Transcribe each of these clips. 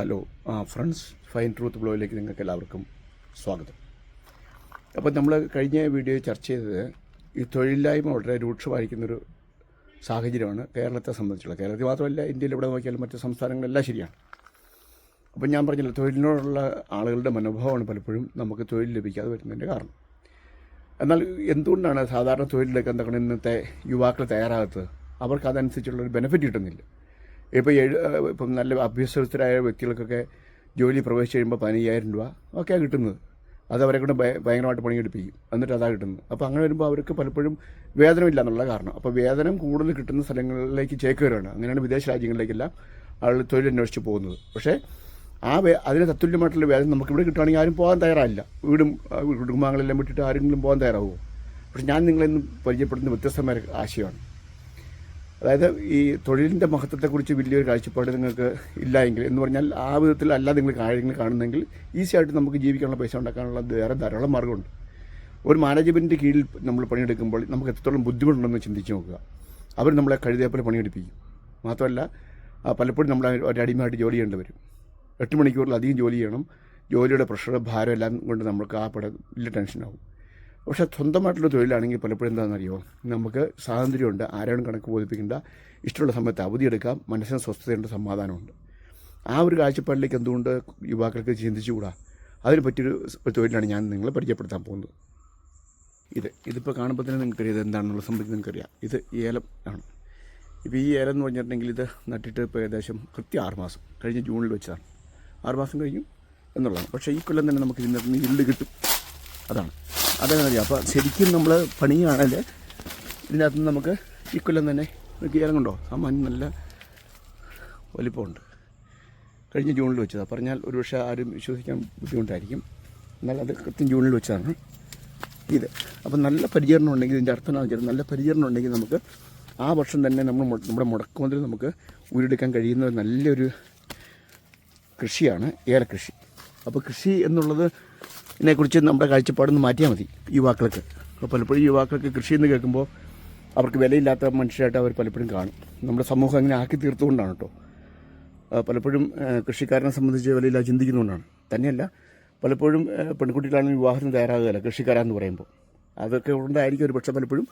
Hello ആ friends fine truth ബ്ലോയിലേക്ക് നിങ്ങൾക്ക് എല്ലാവർക്കും സ്വാഗതം. അപ്പോൾ നമ്മൾ കഴിഞ്ഞ വീഡിയോ ചർച്ച ചെയ്തത് ഈ തൊഴിലില്ലായ്മ വളരെ രൂക്ഷമായിരിക്കുന്നൊരു സാഹചര്യമാണ് കേരളത്തെ സംബന്ധിച്ചുള്ള. കേരളത്തിൽ മാത്രമല്ല ഇന്ത്യയിൽ എവിടെ നോക്കിയാലും മറ്റ് സംസ്ഥാനങ്ങളെല്ലാം ശരിയാണ്. അപ്പം ഞാൻ പറഞ്ഞല്ലോ തൊഴിലിനോടുള്ള ആളുകളുടെ മനോഭാവമാണ് പലപ്പോഴും നമുക്ക് തൊഴിൽ ലഭിക്കാതെ വരുന്നതിന്റെ കാരണം. എന്നാൽ എന്തുകൊണ്ടാണ് സാധാരണ തൊഴിലിലേക്ക് എന്താണ് ഇന്നത്തെ യുവാക്കൾ തയ്യാറാകാത്തത്? അവർക്ക് അതനുസരിച്ചുള്ളൊരു ബെനിഫിറ്റ് കിട്ടുന്നില്ല. ഇപ്പോൾ എഴു ഇപ്പം നല്ല അഭ്യസ്തരായ വ്യക്തികൾക്കൊക്കെ ജോലി പ്രവേശിച്ച് കഴിയുമ്പോൾ പതിനയ്യായിരം രൂപ ഒക്കെയാണ് കിട്ടുന്നത്. അത് അവരെ കൊണ്ട് ഭയ- ഭയങ്കരമായിട്ട് പണിയെടുപ്പിക്കും. എന്നിട്ട് അതാണ് കിട്ടുന്നത്. അപ്പോൾ അങ്ങനെ വരുമ്പോൾ അവർക്ക് പലപ്പോഴും വേതനമില്ല എന്നുള്ള കാരണം. അപ്പോൾ വേതനം കൂടുതൽ കിട്ടുന്ന സ്ഥലങ്ങളിലേക്ക് ചേക്കുകയാണ് അങ്ങനെയാണ് വിദേശ രാജ്യങ്ങളിലേക്കെല്ലാം ആളുകൾ തൊഴിലന്വേഷിച്ച് പോകുന്നത്. പക്ഷേ ആ വേ അതിന് തത്തുല്യമായിട്ടുള്ള വേദന നമുക്ക് ഇവിടെ കിട്ടുകയാണെങ്കിൽ ആരും പോകാൻ തയ്യാറായില്ല. വീടും കുടുംബാംഗങ്ങളെല്ലാം വിട്ടിട്ട് ആരെങ്കിലും പോകാൻ തയ്യാറാവുമോ പക്ഷെ ഞാൻ നിങ്ങളെന്ന് പരിചയപ്പെടുന്ന വ്യത്യസ്തമായ ആശയമാണ്. അതായത് ഈ തൊഴിലിന്റെ മഹത്വത്തെക്കുറിച്ച് വലിയൊരു കാഴ്ചപ്പാട് നിങ്ങൾക്ക് ഇല്ല എങ്കിൽ എന്ന് പറഞ്ഞാൽ ആ വിധത്തിൽ അല്ല നിങ്ങൾ കാര്യങ്ങൾ കാണുന്നെങ്കിൽ ഈസി ആയിട്ട് നമുക്ക് ജീവിക്കാനുള്ള പൈസ ഉണ്ടാക്കാനുള്ള വേറെ ധാരാളം മാർഗമുണ്ട്. ഒരു മാനേജ്മെന്റിന്റെ കീഴിൽ നമ്മൾ പണിയെടുക്കുമ്പോൾ നമുക്ക് എത്രത്തോളം ബുദ്ധിമുട്ടുണ്ടെന്ന് ചിന്തിച്ച് നോക്കുക. അവർ നമ്മളെ കഴുതേപ്പോലെ പണിയെടുപ്പിക്കും. മാത്രമല്ല പലപ്പോഴും നമ്മൾ ഒരു അടിമയായിട്ട് ജോലി ചെയ്യേണ്ടി വരും. എട്ട് മണിക്കൂറിലധികം ജോലി ചെയ്യണം. ജോലിയുടെ പ്രഷർ ഭാരം എല്ലാം കൊണ്ട് നമുക്ക് ആ പട വലിയ ടെൻഷനാവും. പക്ഷേ സ്വന്തമായിട്ടുള്ള തൊഴിലാണെങ്കിൽ പലപ്പോഴും എന്താണെന്നറിയോ? നമുക്ക് സ്വാതന്ത്ര്യമുണ്ട് ആരോടും കണക്ക് ബോധിപ്പിക്കേണ്ട? ഇഷ്ടമുള്ള സമയത്ത് അവധിയെടുക്കാം മനസ്സിന് സ്വസ്ഥതയുണ്ട് സമാധാനമുണ്ട്. ആ ഒരു കാഴ്ചപ്പാടിലേക്ക് എന്തുകൊണ്ട് യുവാക്കൾക്ക് ചിന്തിച്ചുകൂടാ? അതിന് പറ്റിയൊരു തൊഴിലാണ് ഞാൻ നിങ്ങളെ പരിചയപ്പെടുത്താൻ പോകുന്നത്. ഇത് ഇതിപ്പോൾ കാണുമ്പോൾ തന്നെ നിങ്ങൾക്ക് അറിയാം ഇത് എന്താണെന്നുള്ള സംബന്ധിച്ച് നിങ്ങൾക്കറിയാം. ഇത് ഏലം ആണ്. ഇപ്പോൾ ഈ ഏലം എന്ന് പറഞ്ഞിട്ടുണ്ടെങ്കിൽ ഇത് നട്ടിട്ട് ഇപ്പോൾ ഏകദേശം കൃത്യം ആറ് മാസം. കഴിഞ്ഞ ജൂണിൽ വെച്ചതാണ്. ആറ് മാസം കഴിഞ്ഞു എന്നുള്ളതാണ്. പക്ഷേ ഈ കൊല്ലം തന്നെ നമുക്ക് ഇതിനകത്ത് നിന്ന് ഇല്ല് കിട്ടും. അതാണ്. അതാണ് അറിയാം അപ്പോൾ ശരിക്കും നമ്മൾ പണിയാണെങ്കിൽ ഇതിനകത്ത് നിന്ന് നമുക്ക് ഈ കൊല്ലം തന്നെ നിങ്ങൾക്ക് ആ സാമാന്യം നല്ല വലിപ്പമുണ്ട്. കഴിഞ്ഞ ജൂണിൽ വെച്ചതാണ് പറഞ്ഞാൽ ഒരു പക്ഷേ ആരും വിശ്വസിക്കാൻ ബുദ്ധിമുട്ടായിരിക്കും. എന്നാൽ അത് കൃത്യം ജൂണിൽ വെച്ചതാണ്. ഇത്. അപ്പം നല്ല പരിചരണം ഉണ്ടെങ്കിൽ ഇതിന്റെ അർത്ഥം എന്താണെന്ന് വെച്ചാൽ നല്ല പരിചരണം ഉണ്ടെങ്കിൽ നമുക്ക് ആ വർഷം തന്നെ നമ്മൾ നമ്മുടെ മുടക്കുമുതൽ നമുക്ക് ഊരെടുക്കാൻ കഴിയുന്ന നല്ലൊരു കൃഷിയാണ് ഏലക്കൃഷി. അപ്പോൾ കൃഷി എന്നുള്ളത് ഇതിനെക്കുറിച്ച് നമ്മുടെ കാഴ്ചപ്പാടൊന്ന് മാറ്റിയാൽ മതി യുവാക്കൾക്ക്. അപ്പോൾ പലപ്പോഴും യുവാക്കൾക്ക് കൃഷി എന്ന് കേൾക്കുമ്പോൾ അവർക്ക് വിലയില്ലാത്ത മനുഷ്യരായിട്ട് അവർ പലപ്പോഴും കാണും. നമ്മുടെ സമൂഹം അങ്ങനെ ആക്കി തീർത്തുകൊണ്ടാണ് കേട്ടോ പലപ്പോഴും കൃഷിക്കാരനെ സംബന്ധിച്ച് വിലയില്ല ചിന്തിക്കുന്നതുകൊണ്ടാണ് തന്നെയല്ല പലപ്പോഴും പെൺകുട്ടികളാണ് പെൺകുട്ടികളാണെങ്കിൽ വിവാഹത്തിന് തയ്യാറാകുകയില്ല കൃഷിക്കാരാന്ന് പറയുമ്പോൾ അതൊക്കെ ഉണ്ടായിരിക്കും ഒരു പക്ഷേ പലപ്പോഴും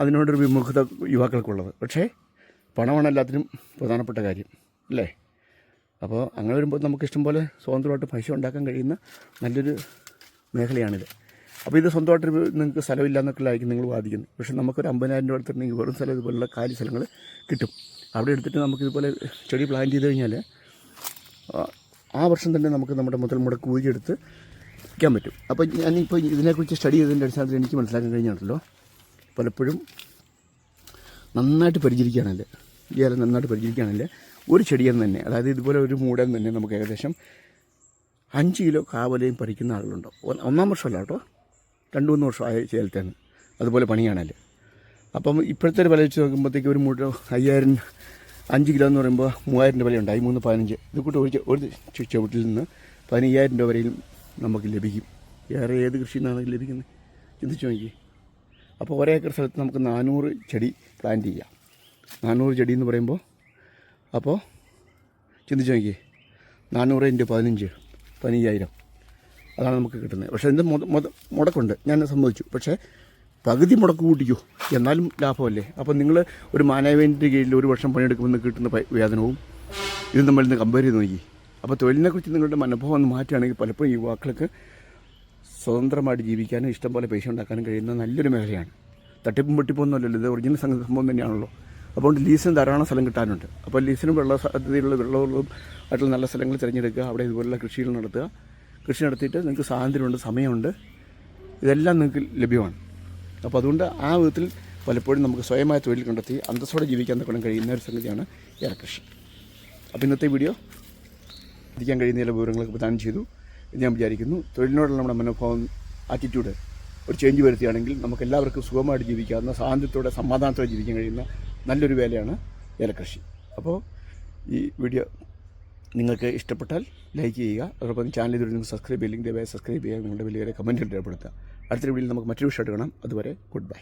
അതിനോടൊരു വിമുഖത യുവാക്കൾക്കുള്ളത്. പക്ഷേ പണമാണ് എല്ലാത്തിനും പ്രധാനപ്പെട്ട കാര്യം അല്ലേ? അപ്പോൾ അങ്ങനെ വരുമ്പോൾ നമുക്ക് ഇഷ്ടംപോലെ സ്വതന്ത്രമായിട്ട് പൈസ ഉണ്ടാക്കാൻ കഴിയുന്ന നല്ലൊരു മേഖലയാണിത്. അപ്പോൾ ഇത് സ്വന്തമായിട്ടൊരു നിങ്ങൾക്ക് സ്ഥലമില്ല എന്നൊക്കെയായിരിക്കും നിങ്ങൾ വാദിക്കുന്നത് പക്ഷേ നമുക്കൊരു അമ്പതിനായിരം രൂപ എടുത്തിട്ടുണ്ടെങ്കിൽ വെറും സ്ഥലം ഇതുപോലുള്ള കാലി സ്ഥലങ്ങൾ കിട്ടും. അവിടെ എടുത്തിട്ട് നമുക്ക് ഇതുപോലെ ചെടി പ്ലാൻ ചെയ്ത് കഴിഞ്ഞാൽ ആ- വർഷം തന്നെ നമുക്ക് നമ്മുടെ മുതൽ മുടക്ക് ഊരിയെടുത്ത് വയ്ക്കാൻ പറ്റും. അപ്പോൾ ഞാനിപ്പോൾ ഇതിനെക്കുറിച്ച് സ്റ്റഡി ചെയ്തതിന്റെ അടിസ്ഥാനത്തിൽ എനിക്ക് മനസ്സിലാക്കാൻ കഴിഞ്ഞാണല്ലോ. പലപ്പോഴും നന്നായിട്ട് പരിചരിക്കുകയാണെങ്കിൽ ഈ നന്നായിട്ട് പരിചരിക്കുകയാണെങ്കിൽ ഒരു ചെടിയെന്ന് തന്നെ അതായത് ഇതുപോലെ ഒരു മൂടൻ തന്നെ നമുക്ക് ഏകദേശം അഞ്ച് കിലോ കാവലയും പറിക്കുന്ന ആളുകളുണ്ടോ. ഒന്നാം വർഷമല്ല കേട്ടോ. രണ്ട് മൂന്ന് വർഷമായ ചേലത്തേന്ന് അതുപോലെ പണിയാണല്ലേ അപ്പം ഇപ്പോഴത്തെ ഒരു വില വെച്ച് നോക്കുമ്പോഴത്തേക്ക് ഒരു മൂട്ട അയ്യായിരം അഞ്ച് കിലോ എന്ന് പറയുമ്പോൾ മൂവായിരം രൂപ വിലയുണ്ട് മൂന്ന് പതിനഞ്ച്. ഇത് കൂട്ട് ഒരു ഒരു ചുവട്ടിൽ നിന്ന് പതിനയ്യായിരം രൂപ വരെയും നമുക്ക് ലഭിക്കും. വേറെ ഏത് കൃഷിയിൽ നിന്നാണ് ലഭിക്കുന്നത്? ചിന്തിച്ചു നോക്കി അപ്പോൾ ഒരേക്കർ സ്ഥലത്ത് നമുക്ക് നാനൂറ് ചെടി പ്ലാന്റ് ചെയ്യാം. നാനൂറ് ചെടി എന്ന് പറയുമ്പോൾ അപ്പോൾ ചിന്തിച്ച് നോക്കി നാനൂറ് ഇന്റു പതിനഞ്ച് പതിനയ്യായിരം. അതാണ് നമുക്ക് കിട്ടുന്നത്. പക്ഷേ മുത മുടക്കുണ്ട്. ഞാൻ സമ്മതിച്ചു. പക്ഷേ പകുതി മുടക്ക് കൂട്ടിക്കൂ. എന്നാലും ലാഭമല്ലേ? അപ്പോൾ നിങ്ങൾ ഒരു മാനേജ്മെന്റിന്റെ കീഴിൽ ഒരു വർഷം പണിയെടുക്കുമെന്ന് കിട്ടുന്ന വേദനവും വേതനവും നമ്മൾ നിന്ന് കമ്പയർ ചെയ്ത് നോക്കി. അപ്പോൾ തൊഴിലിനെക്കുറിച്ച് നിങ്ങളുടെ മനോഭാവം ഒന്ന് മാറ്റുകയാണെങ്കിൽ പലപ്പോഴും യുവാക്കൾക്ക് സ്വതന്ത്രമായിട്ട് ജീവിക്കാനും ഇഷ്ടംപോലെ പൈസ ഉണ്ടാക്കാനും കഴിയുന്ന നല്ലൊരു മേഖലയാണ്. തട്ടിപ്പും വെട്ടിപ്പൊന്നുമല്ലല്ലോ ഇത് ഒറിജിനൽ സംഗതി സംഭവം തന്നെയാണല്ലോ. അപ്പോൾ ലീസിന് ധാരാളം സ്ഥലം കിട്ടാനുണ്ട്. അപ്പോൾ ലീസിന് വെള്ള സാധ്യതയുള്ള വെള്ളമുള്ളതും ആയിട്ടുള്ള നല്ല സ്ഥലങ്ങൾ തിരഞ്ഞെടുക്കുക അവിടെ ഇതുപോലുള്ള കൃഷികൾ നടത്തുക. കൃഷി നടത്തിയിട്ട് നിങ്ങൾക്ക് സ്വാതന്ത്ര്യമുണ്ട് സമയമുണ്ട്. ഇതെല്ലാം നിങ്ങൾക്ക് ലഭ്യമാണ്. അപ്പോൾ അതുകൊണ്ട് ആ വിധത്തിൽ പലപ്പോഴും നമുക്ക് സ്വയമായ തൊഴിൽ കണ്ടെത്തി അന്തസ്സോടെ ജീവിക്കാൻ തക്കണം കഴിയുന്ന ഒരു സംഗതിയാണ് കൃഷി അപ്പോൾ ഇന്നത്തെ വീഡിയോ എത്തിക്കാൻ കഴിയുന്ന ചില വിവരങ്ങളൊക്കെ പ്രദാനം ചെയ്തു ഞാൻ വിചാരിക്കുന്നു. തൊഴിലിനോടുള്ള നമ്മുടെ മനോഭാവം ആറ്റിറ്റ്യൂഡ് ഒരു ചേഞ്ച് വരുത്തുകയാണെങ്കിൽ നമുക്ക് എല്ലാവർക്കും സുഖമായിട്ട് ജീവിക്കാവുന്ന സ്വാതന്ത്ര്യത്തോടെ സമാധാനത്തോടെ ജീവിക്കാൻ കഴിയുന്ന നല്ലൊരു വേലയാണ് ഏലക്കൃഷി. അപ്പോൾ ഈ വീഡിയോ നിങ്ങൾക്ക് ഇഷ്ടപ്പെട്ടാൽ ലൈക്ക് ചെയ്യുക. അതോടൊപ്പം ചാനൽ ഇതുവരെ നിങ്ങൾ സബ്സ്ക്രൈബ് ചെയ്യില്ലെങ്കിൽ ദയവായി സബ്സ്ക്രൈബ് ചെയ്യുക. നിങ്ങളുടെ വലിയ കമന്റ് രേഖപ്പെടുത്തുക. അടുത്ത വീഡിയോയിൽ നമുക്ക് മറ്റൊരു വിഷയമായിട്ട് കാണാം. അതുവരെ ഗുഡ് ബൈ